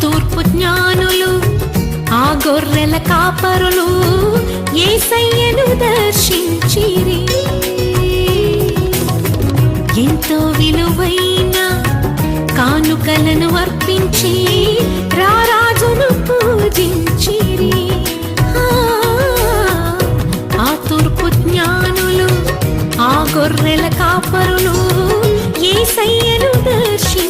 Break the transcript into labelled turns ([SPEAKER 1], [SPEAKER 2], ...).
[SPEAKER 1] తూర్పు జ్ఞానులు ఆ గొర్రెల కాపరులు ఏసయ్యను దర్శించిరి. ఎంతో విలువైన కానుకలను అర్పించి రారాజును పూజించిరి. ఆ తూర్పు జ్ఞానులు ఆ గొర్రెల కాపరులు ఏసయ్యను దర్శించి